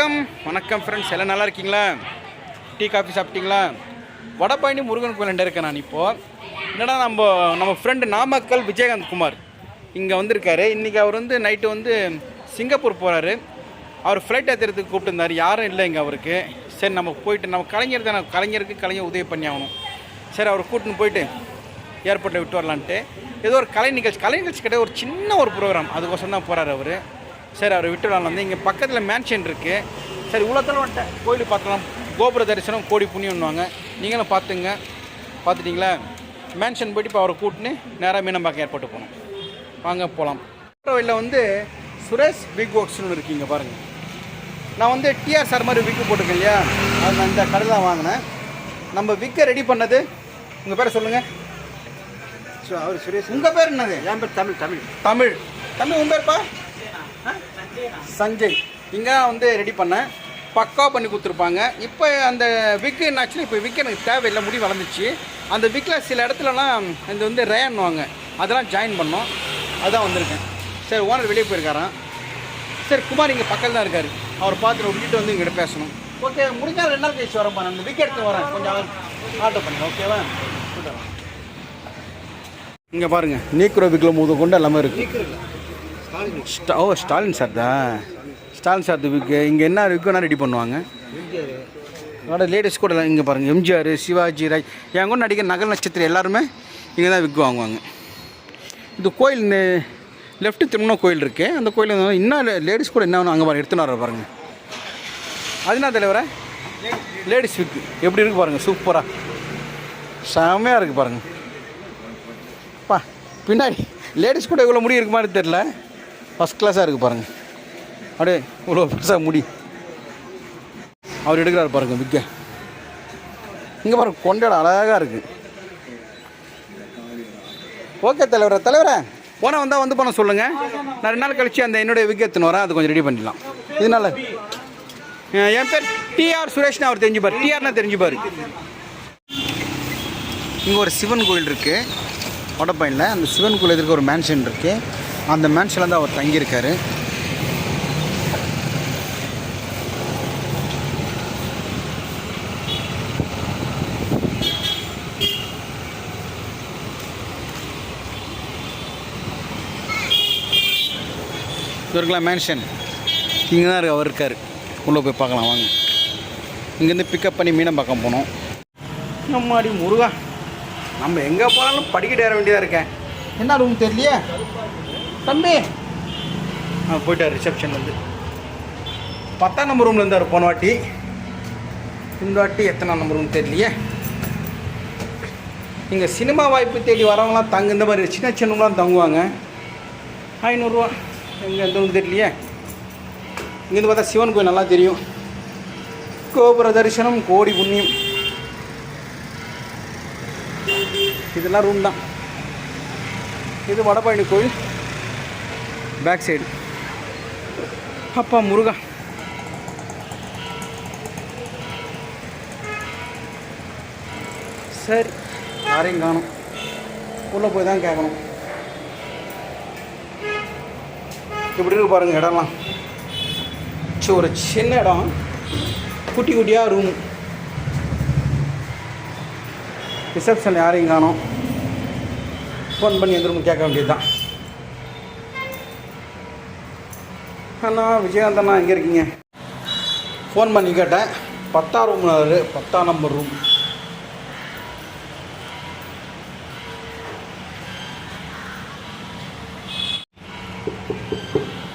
வணக்கம். வணக்கம் ஃப்ரெண்ட்ஸ் எல்லாம் நல்லா இருக்கீங்களா? டீ காஃபி சாப்பிட்டீங்களா? வடபழனி முருகன் கோயில் இருக்கேன் நான் இப்போது என்னடா நம்ம நம்ம ஃப்ரெண்டு நாமக்கல் விஜயகாந்த் குமார் இங்கே வந்திருக்காரு. இன்றைக்கி அவர் வந்து நைட்டு வந்து சிங்கப்பூர் போகிறாரு அவர் ஃப்ளைட் ஏற்றுறதுக்கு கூப்பிட்டுருந்தார். யாரும் இல்லை இங்கே அவருக்கு. சரி நம்ம போயிட்டு நம்ம கலைஞர் தானே கலைஞருக்கு கலைஞர் உதவி பண்ணி ஆகணும். சரி அவர் கூட்டின்னு போயிட்டு ஏர்போர்ட்டில் விட்டு வரலான்ட்டு. ஏதோ ஒரு கலை நிகழ்ச்சி கலை நிகழ்ச்சி கிடையாது ஒரு சின்ன ஒரு ப்ரோக்ராம் அதுக்கோசரம் தான் போகிறாரு அவர். சரி அவர் விட்டு வரலாம் வந்து இங்கே பக்கத்தில் மேன்ஷன் இருக்குது சரி இவ்வளோத்தெல்லாம் வந்துட்டேன் கோயில் பார்க்கலாம். கோபுர தரிசனம் கோடி புண்ணியம்னுவாங்க. நீங்களும் பார்த்துங்க. பார்த்துட்டிங்களா? மேன்ஷன் போயிட்டு இப்போ அவரை கூட்டின்னு நேராக மீனம்பாக்கம் ஏர்போர்ட்டு போகணும். வாங்க போகலாம் வழியில் வந்து சுரேஷ் பிக் ஒர்க்ஸ்னு இருக்கீங்க பாருங்கள் நான் வந்து டிஆர் சார் மாதிரி விக்கு போட்டிருக்கேன் இல்லையா? அது நான் இந்த கடையில் தான் வாங்கினேன். நம்ம விக்கை ரெடி பண்ணது. உங்கள் பேரை சொல்லுங்கள் சு- அவர் சுரேஷ். உங்கள் பேர் என்னது? என் பேர் தமிழ் தமிழ். தமிழ். தமிழ் உங்கள் பேர்ப்பா? சஞ்சய். இங்கே வந்து ரெடி பண்ணேன். பக்கா பண்ணி கொடுத்துருப்பாங்க. இப்போ அந்த விக்கு ஆக்சுவலி இப்போ விக்கு எனக்கு தேவையில்லை. முடி வளர்ந்துச்சு. அந்த விக்கில் சில இடத்துலலாம் இது வந்து ரேன்னுவாங்க. அதெல்லாம் ஜாயின் பண்ணோம். அதான் வந்திருக்கேன். சரி ஓனர் வெளியே போயிருக்காரான் சரி குமார் இங்கே பக்கத்தில் தான் இருக்கார். அவர் பார்த்துட்டு விட்டுட்டு வந்து இங்கிட்ட பேசணும். ஓகே முடிஞ்சால் ரெண்டு நாள் கழிச்சு வரேன் நான் இந்த விக்கு எடுத்து வரேன். கொஞ்சம் ஆர்டர் பண்ணுங்க. ஓகேவா? இங்கே பாருங்கள் நீக்ரோ விக்கில் முதல் கொண்டு எல்லாமே இருக்குது ஓ ஸ்டாலின் சார் தான். ஸ்டாலின் சார் விக்கு இங்கே என்ன விக்குன்னா ரெடி பண்ணுவாங்க? அதோட லேடிஸ் கூட இங்கே பாருங்கள் எம்ஜிஆர் சிவாஜி ராய். என் கூட நடிகர் நகல் நட்சத்திரம் எல்லாருமே இங்கே தான் விக்கு வாங்குவாங்க. இந்த கோயில் இந்த லெஃப்ட்டு திருமண கோயில் இருக்குது அந்த கோயில் இன்னும் லேடிஸ் கூட என்ன அங்கே பாருங்கள் எடுத்துன்னு வர பாருங்கள் அது என்ன தலைவரே லேடிஸ் விக்கு எப்படி இருக்குது பாருங்கள் சூப்பராக செம்மையாக இருக்குது பாருங்கள் பா பின்னாடி லேடிஸ் கூட இவ்வளோ முடி இருக்கு மாதிரி தெரில ஃபஸ்ட் கிளாஸாக இருக்குது பாருங்கள் அப்படியே இவ்வளோ பெருசாக முடி. அவர் எடுக்கிறார் பாருங்கள் விக்க இங்கே பாருங்க கொண்டாட அழகாக இருக்குது ஓகே தலைவரே தலைவரே. போனால் வந்தால் வந்து பண்ண சொல்லுங்கள் நான் ரெண்டு நாள் கழித்து அந்த என்னுடைய விக்கெத்துன்னு வரேன் அது கொஞ்சம் ரெடி பண்ணிடலாம். இதனால என் பேர் டிஆர் சுரேஷ்னு அவர் தெரிஞ்சுப்பார். டிஆர்னா தெரிஞ்சுப்பார். இங்கே ஒரு சிவன் கோயில் இருக்குது வடப்பயனில் அந்த சிவன் கோயில் எதிர்க்க ஒரு மேன்ஷன் இருக்குது அந்த மேன்ஷனில் தான் அவர் தங்கியிருக்காரு. இவருக்கெல்லாம் மேன்ஷன் இங்கே தான் இருக்கு அவர் இருக்கார். உள்ளே போய் பார்க்கலாம் வாங்க. இங்கேருந்து பிக்கப் பண்ணி மீனம்பாக்கம் போனோம். நம்மாடி முருகா. நம்ம எங்கே போனாலும் படிக்கட்டு ஏற வேண்டியதாக இருக்கேன். என்ன ரூம் தெரியலையே? தம்பி. ஆ போயிட்டார் ரிசப்ஷன்லேருந்து பத்தாம் நம்பர் ரூமில் இருந்தார் போன வாட்டி. இந்த வாட்டி எத்தனை நம்பர் ரூம் தெரியலையே. இங்கே சினிமா வாய்ப்பு தேடி வரவங்களாம் தங்க இந்த மாதிரி சின்ன சின்னவங்களாம் தங்குவாங்க. ஐநூறுரூவா எங்கே எந்த ரூம் தெரியலையே. இங்கேருந்து பார்த்தா சிவன் கோயில் நல்லா தெரியும். கோபுர தரிசனம் கோடி புண்ணியம். இதெல்லாம் ரூம் தான். இது வடபழனி கோயில். பேக் சைடு அப்பா முருகா. சரி. யாரையும் காணும். உள்ளே போய் தான் கேட்கணும் இப்படி இருக்கு பாருங்கள் இடம்லாம். சரி ஒரு சின்ன இடம். குட்டி குட்டியாக ரூம் ரிசப்ஷன் யாரையும் காணும். ஃபோன் பண்ணி எந்திரமும் கேட்க வேண்டியது தான் அண்ணா விஜயகாந்த் அண்ணா எங்கே இருக்கீங்க? ஃபோன் பண்ணி கேட்டேன். பத்தாம் ரூம் பத்தாம் நம்பர் ரூம்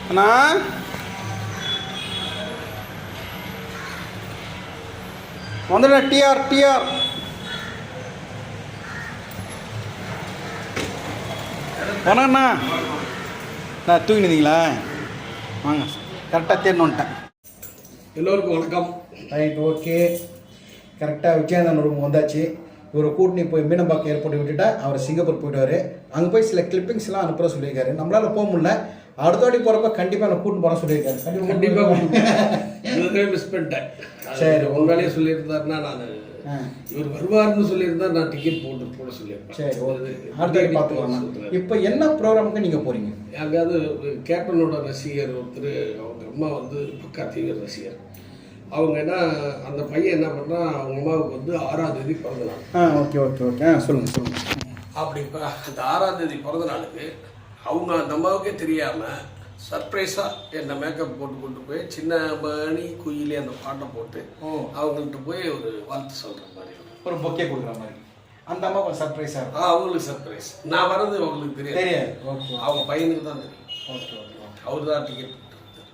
அண்ணா? வந்துடுறேன் டிஆர் டிஆர் வணக்கண்ணா நான் தூங்கினீங்களா? வாங்க. கரெக்டாக தேர்ந்து வந்துட்டேன் எல்லோருக்கும் வணக்கம். ரைட் ஓகே கரெக்டாக விஜயகாந்தன் ரூம் வந்தாச்சு. இவரை கூட்டணி போய் மீனம்பாக்கம் ஏர்போர்ட் விட்டுட்டா அவர் சிங்கப்பூர் போயிடுவார். அங்கே போய் சில கிளிப்பிங்ஸ்லாம் அனுப்புற சொல்லியிருக்காரு. நம்மளால் போக முடியல. அடுத்த வாட்டி போகிறப்ப கண்டிப்பாக நான் கூட்டின்னு போகிறேன் சொல்லியிருக்காரு. கண்டிப்பாக மிஸ் பண்ணிட்டேன். சரி, வேலையை சொல்லியிருந்தாருன்னா நான். இவர் வருவாருன்னு சொல்லியிருந்தா நான் டிக்கெட் போட்டு போட சொல்லியிருப்பேன். சரி ஓகே. பார்த்துக்கலாம். இப்போ என்ன ப்ரோக்ராமுக்கு நீங்கள் போகிறீங்க அங்காவது கேப்டனோட ரசிகர் ஒருத்தர் அவங்க அம்மா வந்து பக்கா தீவிர ரசிகர். அவங்க என்ன அந்த பையன் என்ன பண்ணுறான் அவங்க அம்மாவுக்கு வந்து ஆறாம் தேதி பிறந்த நாள் ஆ ஓகே ஓகே ஓகே. ஆ சொல்லுங்கள் சொல்லுங்கள் அப்படி அந்த ஆறாம் தேதி பிறந்த நாளுக்கு அவங்க அந்த அம்மாவுக்கே தெரியாமல் சர்ப்ரைஸாக என்னை மேக்கப் போட்டு கொண்டு போய் சின்ன மணி குயிலே அந்த பாட்டை போட்டு. அவங்கள்ட்ட போய் ஒரு வாழ்த்து சொல்கிற மாதிரி ஒரு பொக்கே கொடுக்குற மாதிரி. அந்த அம்மா கொஞ்சம் சர்ப்ரைஸாக இருக்கும். ஆ அவங்களுக்கு சர்ப்ரைஸ் நான் வர்றது அவங்களுக்கு தெரியாது. தெரியாது. ஓகே அவங்க பையனுக்கு தான் தெரியும். Okay okay okay. அவர் தான் டிக்கெட்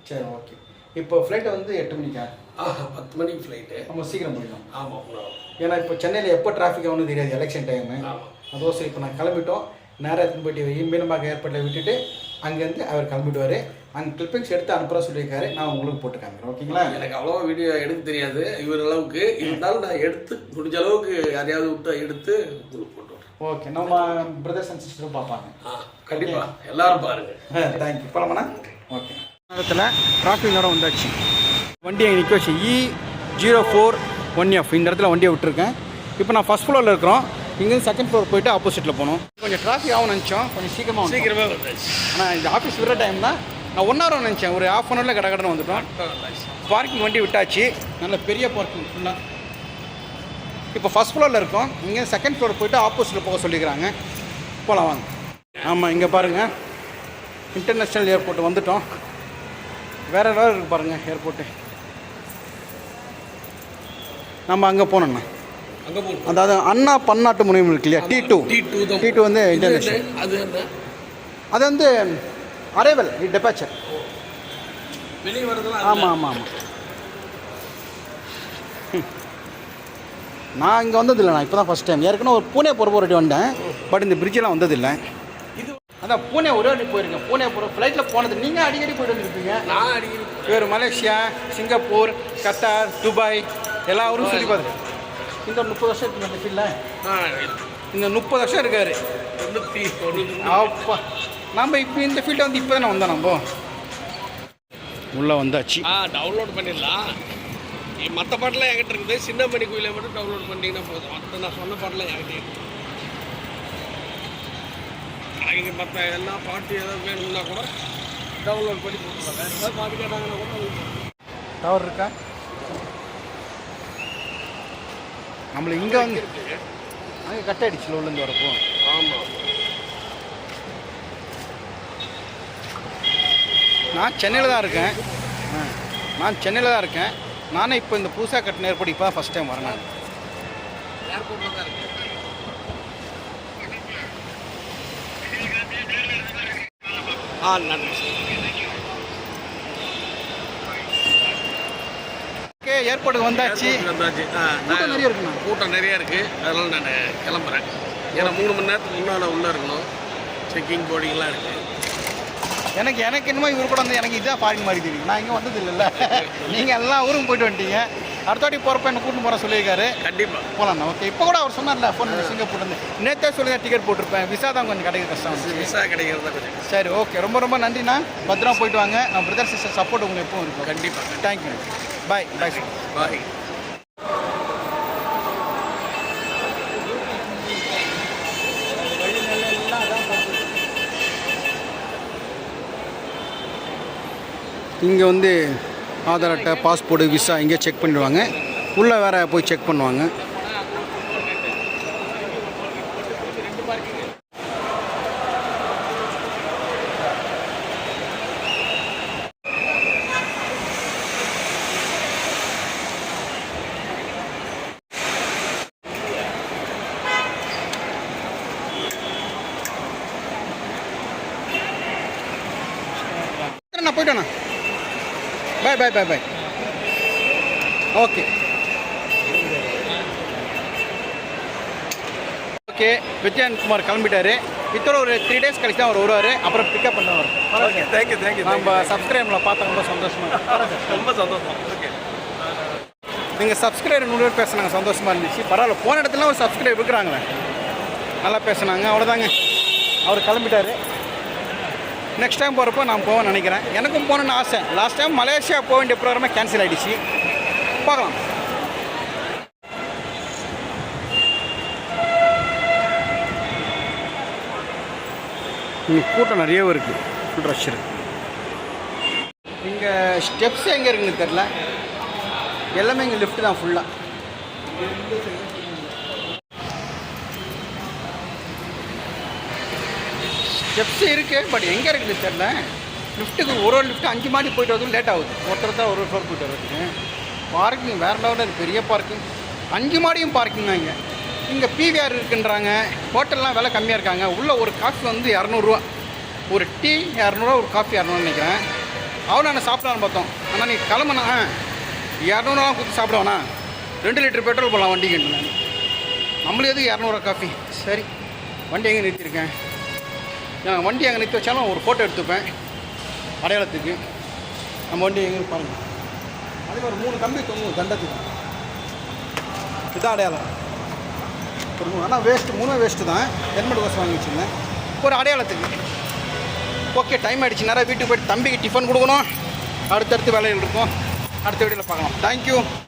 சரி ஓகே. இப்போ ஃப்ளைட்டை வந்து எட்டு மணிக்கா? ஆ பத்து மணிக்கு ஃப்ளைட்டு நம்ம சீக்கிரம் போயிடலாம். ஆமாம் ஏன்னா இப்போ சென்னையில் எப்போ டிராஃபிக் ஆகும்னு தெரியாது எலெக்ஷன் டைமு ஆமாம் அதோசம் இப்போ நான் கிளம்பிட்டோம். நேராக எடுத்துன்னு போயிட்டு மீனம்பாக்கம் ஏர்போர்ட்டில் விட்டுட்டு அங்கேருந்து அவர் கிளம்பிடுவார். அங்கே கிளிப்பிங்ஸ் எடுத்து அனுப்புகிற சொல்லியிருக்காரு. நான் உங்களுக்கு போட்டு காமிக்கிறேன். ஓகேங்களா? எனக்கு அவ்வளோவா வீடியோ எடுக்க தெரியாது. இவர் அளவுக்கு. இருந்தாலும் நான் எடுத்து முடிஞ்ச அளவுக்கு யாரையாவது விட்டு எடுத்து உங்களுக்கு போட்டு. ஓகே நம்ம பிரதர்ஸ் அண்ட் சிஸ்டரும் பார்ப்பாங்க. கண்டிப்பாக எல்லாரும் பாருங்கள் தேங்க்யூ போலாமாண்ணா? ஓகே. நேரத்தில் டிராஃபிக்கோட வந்தாச்சு. வண்டியை நிற்க வச்சு. E zero four one F இந்த இடத்துல வண்டியை விட்டுருக்கேன். இப்போ நான் ஃபஸ்ட் ஃப்ளோரில் இருக்கிறோம். இங்கேருந்து செகண்ட் ஃப்ளோர் போயிட்டு ஆப்போசிட்டில் போகணும். கொஞ்சம் டிராஃபிக் ஆகும் நினச்சோம். கொஞ்சம் சீக்கிரமாக வந்து சீக்கிரமே வந்தாச்சு ஆனால் இந்த ஆஃபீஸ் விடுற டைம் தான். நான் ஒன் ஹவர் நினச்சேன். ஒரு ஹாஃப் அன் ஹவரில் கடை கடனை வந்துட்டோம். பார்க்கிங் வண்டி விட்டாச்சு. நல்ல பெரிய பார்க்கிங் ஃபுல்லாக இப்போ ஃபஸ்ட் ஃப்ளோரில் இருக்கோம். இங்கே செகண்ட் ஃப்ளோர் போயிட்டு ஆப்போசிட்டில் போக சொல்லிக்கிறாங்க. போகலாம் வாங்க. ஆமாம் இங்கே பாருங்கள் இன்டர்நேஷ்னல் ஏர்போர்ட் வந்துட்டோம். வேறு ஏதாவது இருக்குது பாருங்கள் ஏர்போர்ட்டு நம்ம அங்கே போகணும் அதாவது அண்ணா பன்னாட்டு முனையம் இருக்கு இல்லையா? டி டூ டி டூ வந்து இன்டர்நேஷ்னல்? அது அது வந்து அரைவல் டெபாச்சர் வெளியே ஆமாம் ஆமாம் ஆமாம் நான் இங்கே வந்ததில்லை நான் இப்போ தான் ஃபஸ்ட் டைம் ஏற்கனவே ஒரு பூனே போகிற ஒரு வந்தேன் பட் இந்த பிரிட்ஜெலாம் வந்ததில்லை. இது அதான் பூனே ஒரு வாட்டி போயிருக்கேன் பூனே போகிற ஃப்ளைட்டில் போனது. நீங்கள் அடிக்கடி போயிட்டு வந்துருப்பீங்க. நான் அடிக்கடி வேறு மலேசியா சிங்கப்பூர் கத்தார் துபாய் எல்லா ஊரும் சுற்றி பார்த்துருக்கேன். இந்த முப்பது வருஷம் இருக்கு அந்த ஃபீல்டில் ஆ இந்த முப்பது வருஷம் இருக்காரு. தொண்ணூற்றி அப்பா நம்ம இப்போ இந்த ஃபீல்டை வந்து இப்போ தானே வந்தோம் நம்ம? உள்ளே வந்தாச்சு. ஆ டவுன்லோட் பண்ணிடலாம். மற்ற பாட்டெலாம் என்கிட்ட இருக்குது. சின்ன மணி கோயிலை மட்டும் டவுன்லோட் பண்ணிட்டீங்கன்னா போதும். மற்ற நான் சொன்ன பாட்டெலாம் என்கிட்ட இருக்குது. எனக்கு மற்ற எல்லா பாட்டு ஏதாவது வேணும்னா கூட டவுன்லோட் பண்ணி போட்டுக்கலாம். வேறு ஏதாவது பாட்டு கேட்டாங்கன்னா கூட டவர் இருக்கா? நம்மள இங்கே வந்து அங்கே கட் ஆயிடுச்சு உள்ளேருந்து வரப்போ. ஆமாம் நான் சென்னையில் தான் இருக்கேன். நான் சென்னையில் தான் இருக்கேன். நானே இப்போ இந்த புதுசாக கட்டின ஏற்படி இப்போ ஃபஸ்ட் டைம் வரேன் நான். ஆ நன்றி. ஏர்போர்ட்டுக்கு வந்தாச்சு. வந்தாச்சு. கூட்டம் நிறைய இருக்குண்ணா கூட்டம் நிறைய இருக்குது அதனால் நான் கிளம்புறேன். ஏன்னா மூணு மணி நேரத்துக்கு முன்னால் உள்ளே இருக்கணும். செக்கிங் போர்டிங்லாம் இருக்குது எனக்கு எனக்கு என்னமோ இவர் கூட வந்து எனக்கு இதுதான் ஃபாரின் மாதிரி தெரியும் நான் இங்கே வந்தது இல்லைல்ல. நீங்கள் எல்லா ஊருக்கும் போயிட்டு வந்துட்டீங்க. அடுத்த வாட்டி போகிறப்ப என்ன கூட்டிட்டு போகிற சொல்லியிருக்காரு. கண்டிப்பாக போகலாண்ணா ஓகே இப்போ கூட அவர் சொன்னார்ல ஃபோன் பண்ணி சிங்கப்பூர்லேருந்து நேற்றே சொல்லி டிக்கெட் போட்டிருப்பேன். விசா தான் கொஞ்சம் கிடைக்க கஷ்டம் விசா கிடைக்கிறது கொஞ்சம் சரி ஓகே ரொம்ப ரொம்ப நன்றிண்ணா. பத்திரமா போயிட்டு வாங்க. நான் பிரதர் சிஸ்டர் சப்போர்ட் உங்களுக்கு எப்பவும் இருக்கும். கண்டிப்பாக தேங்க்யூ பாய் பாய் பாய் இங்கே வந்து ஆதார் அட்டை பாஸ்போர்ட்டு விசா இங்கே செக் பண்ணிடுவாங்க. உள்ளே வேற போய் செக் பண்ணுவாங்க. நான் போயிட்டேண்ணா bye bye bye bye okay okay Vijayan Kumar கிளம்பிட்டாரு. இத்தோட ஒரு த்ரீ டேஸ் கழிச்சு தான் அவர் வருவார். அப்புறம் பிக்கப் பண்ணுவார். ஓகே தேங்க்யூ தேங்க்யூ நம்ம சப்ஸ்கிரைபில் பார்த்தா ரொம்ப சந்தோஷமா இருக்கு. ரொம்ப சந்தோஷம். ஓகே நீங்கள் சப்ஸ்கிரைபர் நூறு பேர் பேசுனாங்க சந்தோஷமாக இருந்துச்சு. பரவாயில்ல போன இடத்துல ஒரு சப்ஸ்கிரைபர் இருக்கிறாங்களே. நல்லா பேசுனாங்க அவ்வளோதாங்க அவர் கிளம்பிட்டாரு. நெக்ஸ்ட் டைம் போகிறப்போ நான் போவேன்னு நினைக்கிறேன். எனக்கும் போகணுன்னு ஆசை. லாஸ்ட் டைம் மலேசியா போக வேண்டிய ப்ரோக்ராமே கேன்சல் ஆகிடுச்சு பார்க்கலாம். இங்கே கூட்டம் நிறையவே இருக்குது ஃபுல் ரஷ் இருக்குது இங்கே ஸ்டெப்ஸ் எங்கே இருக்குன்னு தெரில எல்லாமே இங்கே லிஃப்ட் தான் ஃபுல்லாக ஸ்டெப்ஸ் இருக்குது பட் எங்கே இருக்குன்னு தெரில லிஃப்ட்டுக்கு ஒரு ஒரு லிஃப்ட்டு அஞ்சு மாடி போயிட்டு வரதுக்கு லேட் ஆகுது. ஒருத்தர் தான் ஒரு ஒரு ஃப்ளோர் போயிட்டு வரதுக்கு. பார்க்கிங் வேறு லெவலில் அது பெரிய பார்க்கிங் அஞ்சு மாடியும் பார்க்கிங் தான் இங்கே. இங்கே பிவிஆர் இருக்குன்றாங்க. ஹோட்டல்லாம் விலை கம்மியாக இருக்காங்க. உள்ள ஒரு காஃபி வந்து இரநூறுவா. ஒரு டீ இரநூறுவா ஒரு காஃபி இரநூறுவா நினைக்கிறேன். அவனை நான் சாப்பிடலான்னு பார்த்தோம். ஆனால் நீ கிளம்புனா இரநூறுவா கொடுத்து சாப்பிடுவானா? ரெண்டு லிட்டர் பெட்ரோல் போடலாம் வண்டிக்கு. நான் நம்மளுக்கு எதுக்கு இரநூறுவா காஃபி சரி. வண்டி எங்கே நிறுத்தியிருக்கேன்? நான் வண்டி அங்கே நிறுத்தி வச்சாலும் ஒரு ஃபோட்டோ எடுத்துப்பேன். அடையாளத்துக்கு. நம்ம வண்டி எங்கே பாருங்கள் அதே மாதிரி மூணு கம்பி தொங்கும் தண்டத்துக்கு. இதுதான் அடையாளம். ஒரு மூணு ஆனால் வேஸ்ட்டு மூணு வேஸ்ட்டு தான். ஹெல்மெட் கோஸ் வாங்கி வச்சுருந்தேன். ஒரு அடையாளத்துக்கு. ஓகே டைம் ஆகிடுச்சு நேராக வீட்டுக்கு போய்ட்டு தம்பிக்கு டிஃபன் கொடுக்கணும். அடுத்தடுத்து வேலைகள் இருக்கும். அடுத்த வீடியோவில் பார்க்கலாம். தேங்க்யூ